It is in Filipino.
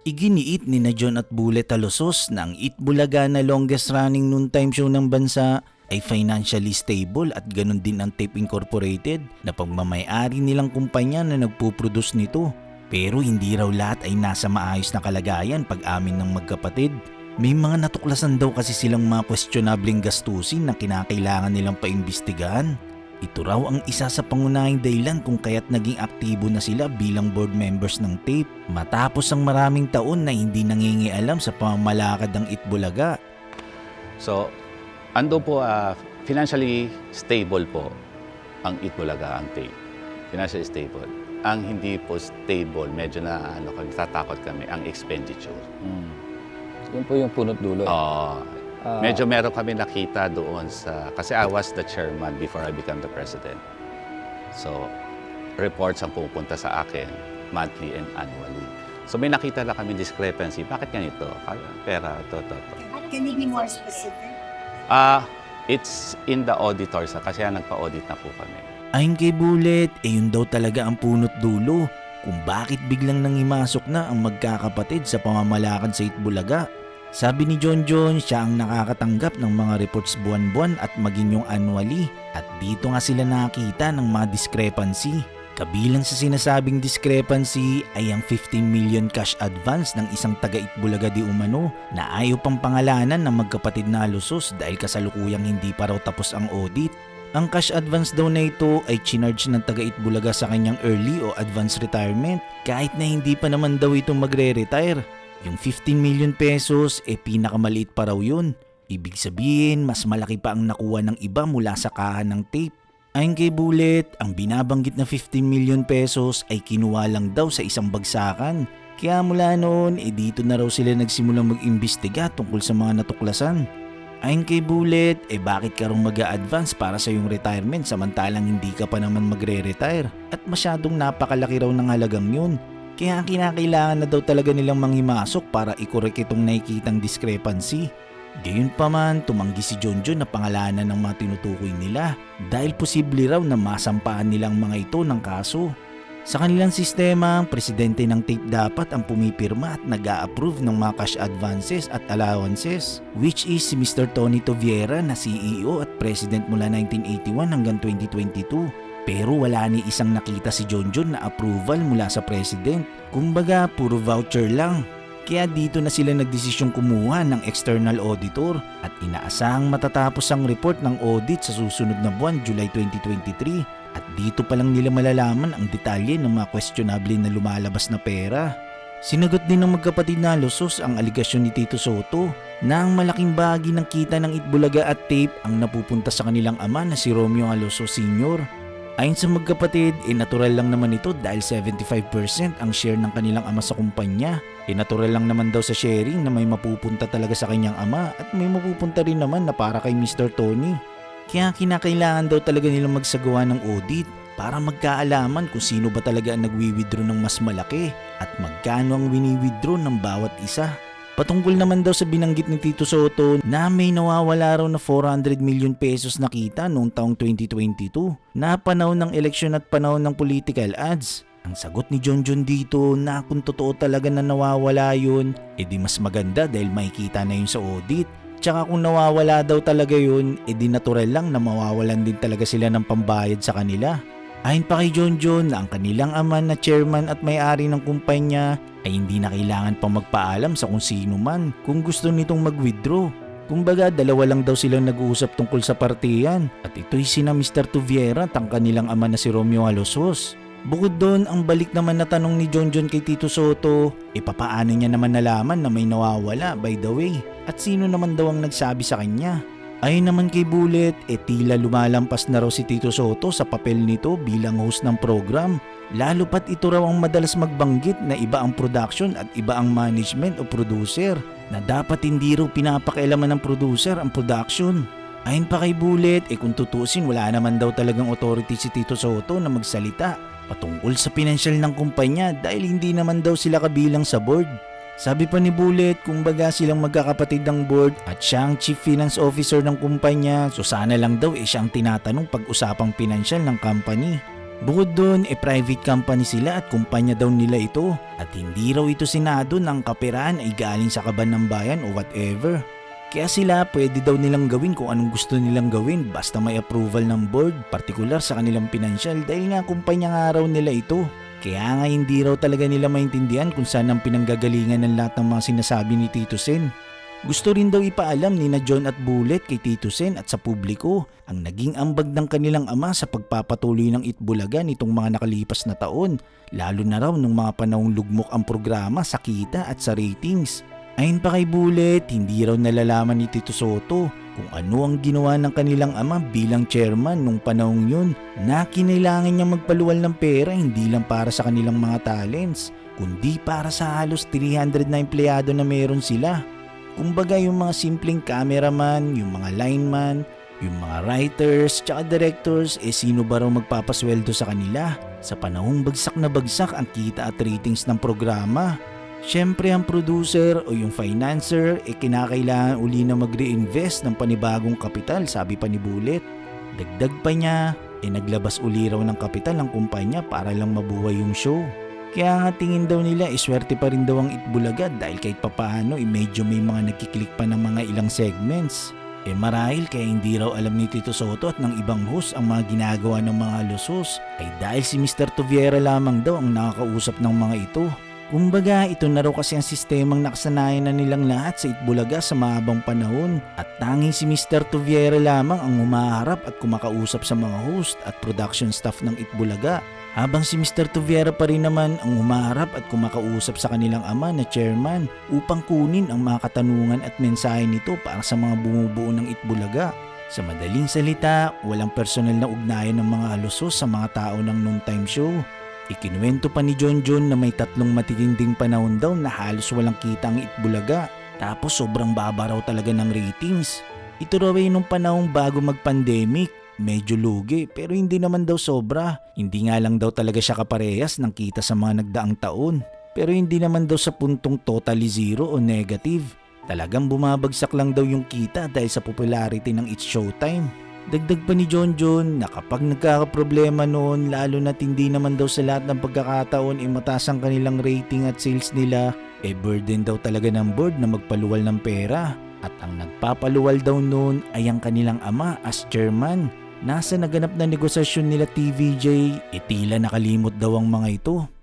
Iginiit ni na John at Bullet Alosos na ang Itbulaga na longest running noontime show ng bansa ay financially stable at ganun din ang Tape Incorporated na pagmamayari nilang kumpanya na nagpuproduce nito. Pero hindi raw lahat ay nasa maayos na kalagayan pag amin ng magkapatid. May mga natuklasan daw kasi silang mga questionableng gastusin na kinakailangan nilang paimbestigahan. Ito raw ang isa sa pangunahing dahilan kung kaya't naging aktibo na sila bilang board members ng TAPE matapos ang maraming taon na hindi nangingialam sa pamamalakad ng Itbulaga. So, ando po, ah, financially stable po ang Itbulaga, ang tape. Financially stable. Ang hindi po stable, medyo na ano, tatakot kami, ang expenditure. Mm. Yun po yung punot dulo. eh. Ah, Ah, medyo meron kami nakita doon sa, kasi I was the chairman before I became the president. So, reports ang pupunta sa akin monthly and annually. So may nakita na kami discrepancy. Bakit ganito? Kaya Pera, to, to, to. Can you be more specific? Ah, it's in the auditors ah, kasi nagpa-audit na po kami. Ayon kay Bullet, eh yun daw talaga ang punot dulo kung bakit biglang nangimasok na ang magkakapatid sa pamamalakad sa Itbulaga. Sabi ni John John, siya ang nakakatanggap ng mga reports buwan-buwan at maging yung annually at dito nga sila nakakita ng mga discrepancy. Kabilang sa sinasabing discrepancy ay ang 15 million cash advance ng isang taga Itbulaga di umano na ayaw pang pangalanan ng magkapatid na lusos dahil kasalukuyang hindi pa raw tapos ang audit. Ang cash advance daw na ito ay chinarge ng taga Itbulaga sa kanyang early o advance retirement kahit na hindi pa naman daw ito magre-retire. Yung 15 million pesos eh pinakamaliit pa raw yun. Ibig sabihin mas malaki pa ang nakuha ng iba mula sa kahan ng tape. Ayon kay Bullet, ang binabanggit na 15 million pesos ay kinuha lang daw sa isang bagsakan. Kaya mula noon, eh dito na raw sila nagsimulang mag-imbestiga tungkol sa mga natuklasan. Ayon kay Bullet, eh bakit ka raw mag advance para sa iyong retirement samantalang hindi ka pa naman magre-retire at masyadong napakalaki raw ng halagang yun. Kaya kinakailangan na daw talaga nilang manghimasok para ikorek itong nakikitang discrepancy. Gayunpaman, tumanggi si John na pangalanan ng mga tinutukoy nila dahil posible raw na masampaan nilang mga ito ng kaso. Sa kanilang sistema, ang presidente ng tape dapat ang pumipirma at nag approve ng mga cash advances at allowances which is si Mr. Tony Toviera na CEO at president mula 1981 hanggang 2022. Pero wala ni isang nakita si John na approval mula sa president. Kumbaga, puro voucher lang. Kaya dito na sila nagdesisyong kumuha ng external auditor at inaasahang matatapos ang report ng audit sa susunod na buwan, July 2023. At dito pa lang nila malalaman ang detalye ng mga questionable na lumalabas na pera. Sinagot din ng magkapatid na Losos ang aligasyon ni Tito Soto na ang malaking bahagi ng kita ng Itbulaga at tape ang napupunta sa kanilang ama na si Romeo Aloso Sr. Ayon sa magkapatid, eh natural lang naman ito dahil 75% ang share ng kanilang ama sa kumpanya. Eh natural lang naman daw sa sharing na may mapupunta talaga sa kanyang ama at may mapupunta rin naman na para kay Mr. Tony. Kaya kinakailangan daw talaga nilang magsagawa ng audit para magkaalaman kung sino ba talaga ang nagwi-withdraw ng mas malaki at magkano ang wini-withdraw ng bawat isa. Patungkol naman daw sa binanggit ni Tito Soto na may nawawala raw na 400 million pesos na kita noong taong 2022 na panahon ng eleksyon at panahon ng political ads. Ang sagot ni John John dito na kung totoo talaga na nawawala yun, edi mas maganda dahil makikita na yun sa audit. Tsaka kung nawawala daw talaga yun, edi natural lang na mawawalan din talaga sila ng pambayad sa kanila. Ayon pa kay John John na ang kanilang ama na chairman at may-ari ng kumpanya ay hindi na kailangan pang magpaalam sa kung sino man kung gusto nitong mag-withdraw. Kumbaga dalawa lang daw silang nag-uusap tungkol sa partiyan at ito'y sina Mr. Tuviera at ang kanilang ama na si Romeo Alosos. Bukod doon, ang balik naman na tanong ni John John kay Tito Soto, e papaano niya naman nalaman na may nawawala by the way at sino naman daw ang nagsabi sa kanya. Ayon naman kay Bullet, e tila lumalampas na raw si Tito Soto sa papel nito bilang host ng program. Lalo pat ito raw ang madalas magbanggit na iba ang production at iba ang management o producer na dapat hindi raw pinapakialaman ng producer ang production. Ayon pa kay Bullet, eh kung tutusin wala naman daw talagang authority si Tito Soto na magsalita patungkol sa pinansyal ng kumpanya dahil hindi naman daw sila kabilang sa board. Sabi pa ni Bullet, kung baga silang magkakapatid ng board at siya ang chief finance officer ng kumpanya, so sana lang daw eh siyang tinatanong pag-usapang pinansyal ng company. Bukod doon, e private company sila at kumpanya daw nila ito at hindi raw ito sinado ng kaperahan ay galing sa kaban ng bayan o whatever. Kaya sila pwede daw nilang gawin kung anong gusto nilang gawin basta may approval ng board, partikular sa kanilang pinansyal dahil nga kumpanya nga raw nila ito. Kaya nga hindi raw talaga nila maintindihan kung saan ang pinanggagalingan ng lahat ng mga sinasabi ni Tito Sen. Gusto rin daw ipaalam ni na John at Bullet kay Tito Sen at sa publiko ang naging ambag ng kanilang ama sa pagpapatuloy ng Itbulaga nitong mga nakalipas na taon, lalo na raw nung mga panahong lugmok ang programa sa kita at sa ratings. Ayon pa kay Bullet, hindi raw nalalaman ni Tito Soto kung ano ang ginawa ng kanilang ama bilang chairman nung panahong yun na kinailangan niya magpaluwal ng pera hindi lang para sa kanilang mga talents, kundi para sa halos 300 na empleyado na meron sila. Kumbaga yung mga simpleng cameraman, yung mga lineman, yung mga writers, tsaka directors, eh sino ba raw magpapasweldo sa kanila? Sa panahong bagsak na bagsak ang kita at ratings ng programa. Siyempre ang producer o yung financer, eh kinakailangan uli na mag-reinvest ng panibagong kapital, sabi pa ni Bullet. Dagdag pa niya, eh naglabas uli raw ng kapital ang kumpanya para lang mabuhay yung show. Kaya nga tingin daw nila iswerte pa rin daw ang Itbulaga dahil kahit papaano eh medyo may mga nagkiklik pa ng mga ilang segments. Eh marahil kaya hindi raw alam ni Tito Soto at ng ibang host ang mga ginagawa ng mga lusos ay dahil si Mr. Tuviera lamang daw ang nakakausap ng mga ito. Kumbaga ito na raw kasi ang sistemang nakasanayan na nilang lahat sa Itbulaga sa mahabang panahon at tanging si Mr. Tuviera lamang ang humaharap at kumakausap sa mga host at production staff ng Itbulaga habang si Mr. Tuviera pa rin naman ang humaharap at kumakausap sa kanilang ama na chairman upang kunin ang mga katanungan at mensahe nito para sa mga bumubuo ng Itbulaga. Sa madaling salita, walang personal na ugnayan ng mga alusos sa mga tao ng noontime show. Ikinuwento pa ni John John na may tatlong matitinding panahon daw na halos walang kita ang Itbulaga. Tapos sobrang baba raw talaga ng ratings. Ito raw ay nung panahong bago mag-pandemic medyo lugi pero hindi naman daw sobra. Hindi nga lang daw talaga siya kaparehas ng kita sa mga nagdaang taon. Pero hindi naman daw sa puntong totally zero o negative. Talagang bumabagsak lang daw yung kita dahil sa popularity ng It's Showtime. Dagdag pa ni John John na kapag nagkakaproblema noon lalo na hindi naman daw sa lahat ng pagkakataon ay mataas ang kanilang rating at sales nila, eh burden daw talaga ng board na magpaluwal ng pera. At ang nagpapaluwal daw noon ay ang kanilang ama as chairman Nasa naganap na negosasyon nila TVJ, itila nakalimot daw ang mga ito.